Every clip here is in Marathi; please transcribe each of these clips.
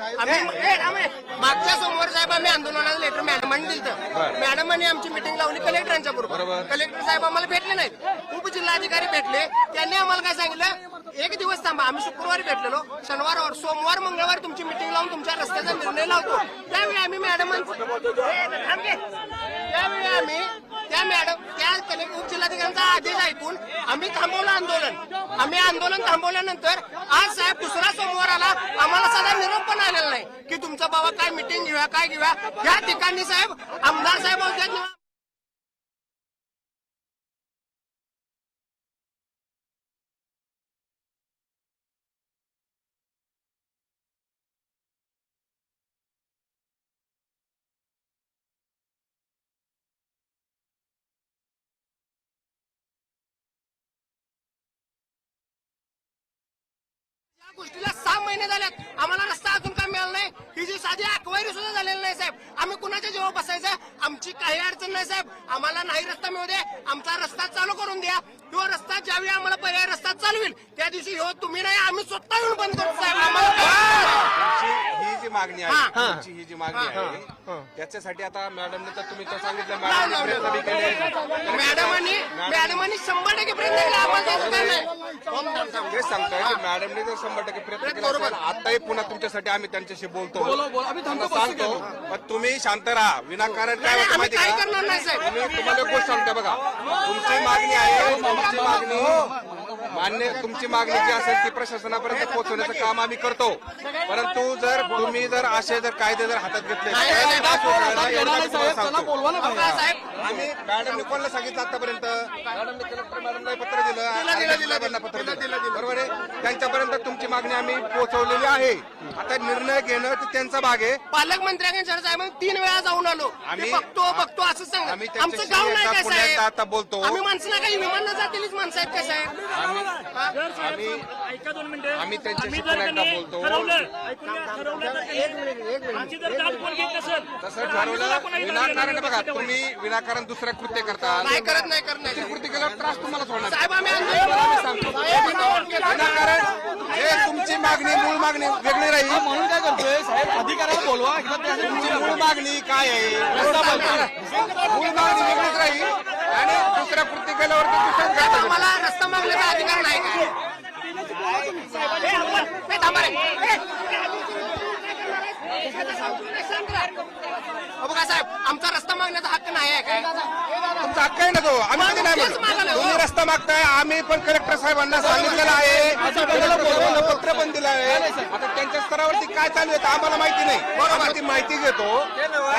आम्ही ए, थांबे. मागच्या सोमवार साहेब आम्ही आंदोलनाला लेटर मॅडमांनी दिलं मॅडमांनी आमची मिटिंग लावली कलेक्टरांच्या बरोबर. कलेक्टर साहेब आम्हाला भेटले नाहीत. उपजिल्हाधिकारी भेटले. त्यांनी आम्हाला काय सांगितलं? एक दिवस थांबा. आम्ही शुक्रवारी भेटलेलो. शनिवार सोमवार मंगळवार तुमची मिटिंग लावून तुमच्या रस्त्याचा निर्णय लावतो. त्यावेळी आम्ही मॅडमांचं त्यावेळी आम्ही त्या मॅडम त्या कलेक्टर उपजिल्हाधिकाऱ्यांचा आदेश ऐकून आम्ही थांबवलं आंदोलन. आम्ही आंदोलन थांबवल्यानंतर आज साहेब दुसरा सोमवार आला. आम्हाला साधा निरोप पण आलेला नाही की तुमचा बाबा काय मिटिंग घेऊया काय घेऊया. या ठिकाणी साहेब आमदार साहेब गोष्टीला सहा महिने झाल्यात आम्हाला रस्ता अजून काय मिळाला नाही. ही जी साधी अक्वायरी सुद्धा झालेली नाही साहेब. आम्ही कुणाच्या जेव्हा बसायचं? आमची काही अडचण नाही साहेब. आम्हाला नाही रस्ता मिळू दे. आमचा रस्ता चालू करून द्या. तो रस्ता ज्यावेळी आम्हाला पर्याय रस्ता चालवेल त्या दिवशी हो तुम्ही नाही आम्ही स्वतः येऊन बंद करू साहेब. आम्हाला ही. जी मागणी हा. आहे तुमची ही जी मागणी आहे त्याच्यासाठी आता मॅडमने तर तुम्ही तर सांगितलं मॅडम केले. मॅडमांनी मॅडमांनी शंभर टक्के प्रयत्न केला आम्हाला त्याचं काय नाही? तेच सांगतोय? की मॅडमने जर शंभर टक्के प्रयत्न केला. असेल, आताही पुन्हा तुमच्यासाठी आम्ही त्यांच्याशी बोलतो. त्यांना सांगतो. पण तुम्ही शांत राहा. विनाकारण काय होतं माहिती का? करणार नाही साहेब. तुम्ही तुम्हाला एक गोष्ट सांगतो बघा. तुमची मागणी आहे तुमची मागणी. मान्य तुमची मागणी जी असेल ती प्रशासनापर्यंत पोहोचवण्याचं काम आम्ही करतो. परंतु जर तुम्ही जर असे जर कायदे जर हातात घेतले नाही, तर एवढं मी तुम्हाला सांगतो. बघा साहेब. आम्ही मॅडमने कोणाला सांगितलं आतापर्यंत? मॅडमने कलेक्टर मॅडमला पत्र दिलं. दिलं, दिलं, साहेबांना पत्र दिलं, दिलं दिलं, दिलं. बरोबर आहे? त्यांच्यापर्यंत तुमची मागणी आम्ही पोहोचवलेली आहे. आता निर्णय घेणं ते त्यांचा भाग आहे. पालकमंत्र्यांच्या साहेब आम्ही तीन वेळा जाऊन आलो. आम्ही- आम्ही बघतो बघतो असं सांग आमचं त्यांच्याशी गाव नाही आता बोलतो. आम्ही माणसं नाही काही. विमान जातीलच माणसं आहेत काय साहेब आम्ही ऐका दोन मिनिटं. आम्ही त्यांच्याशी आम्ही पुन्हा जर एकदा का नाही बोलतो. ठरवलं ऐकून घ्या, ठरवलं तर काही- आमची जर दाद कोण घेत नसेल तसं तर आम्ही सुद्धा ठरवलं कोणाला विनाकारण बघा नाही. तुम्ही विनाकारण दुसरं कृत्य करता. नाही करत नाही करत नाही कृती केल्यावर त्रास तुम्हाला होणार साहेब आम्ही आंदोलन विनाकारण हे तुमची मागणी मूळ मागणी वेगळी राहील. म्हणून काय करतोय? साहेब अधिकाऱ्याला बोलवा. एकदा तुमची मूळ मागणी काय आहे? मूळ मागणी वेगळीच राहील. आणि दुसऱ्या कृती केल्यावर करतात. आम्हाला रस्ता मागण्याचा अधिकार नाही साहेब आमचा रस्ता मागण्याचा हक्क नाही आहे काय? तुमचा हक्क आहे ना तो? आम्ही कधी नाही म्हणतो. हो. तुम्ही रस्ता मागताय आम्ही पण कलेक्टर साहेबांना सांगितलेलं आहे. पत्र पण दिलं आहे. आता त्यांच्या स्तरावरती काय चालू आहे ते आम्हाला माहिती नाही. बरोबर. ती माहिती घेतो.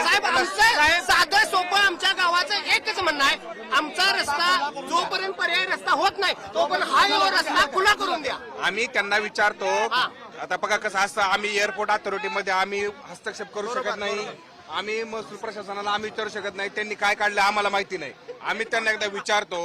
साहेब आमचं साधं सोपं आमच्या गावाचं एकच म्हणणं आहे. आमचा रस्ता जोपर्यंत पर्याय रस्ता होत नाही तोपर्यंत हा यो रस्ता खुला करून द्या. आम्ही त्यांना विचारतो. हा. आता बघा कसं असतं आम्ही एअरपोर्ट अथॉरिटीमध्ये आम्ही हस्तक्षेप करू शकत नाही. आम्ही महसूल प्रशासनाला आम्ही विचारू शकत नाही त्यांनी काय काढलं आम्हाला माहिती नाही आम्ही त्यांना एकदा विचारतो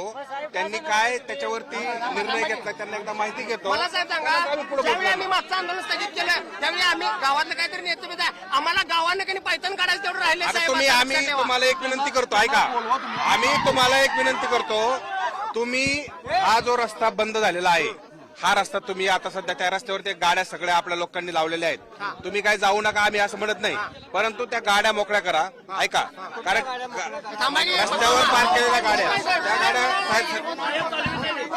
त्यांनी काय त्याच्यावरती निर्णय घेतला त्यांना एकदा माहिती घेतो मला साहेब आम्ही सांगा पुढे ज्यावेळी बोलतो. आम्ही मागचं आंदोलन स्थगित केलं त्यावेळी आम्ही गावातलं काहीतरी नेते. आम्हाला गावानं काही पैठण काढायचं तेवढं राहिले साहेब तुम्ही आम्ही. तुम्हाला एक विनंती करतो ऐका आम्ही तुम्हाला एक विनंती करतो तुम्ही हा जो रस्ता बंद झालेला आहे हा रस्ता तुम्ही आता सध्या त्या रस्त्यावरती गाड्या सगळ्या आपल्या लोकांनी लावलेल्या आहेत तुम्ही काय जाऊ नका आम्ही असं म्हणत नाही परंतु त्या गाड्या मोकळ्या करा ऐका कारण. रस्त्यावर पार्क केलेल्या गाड्या त्या गाड्या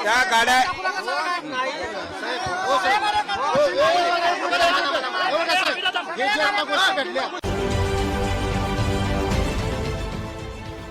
त्या गाड्या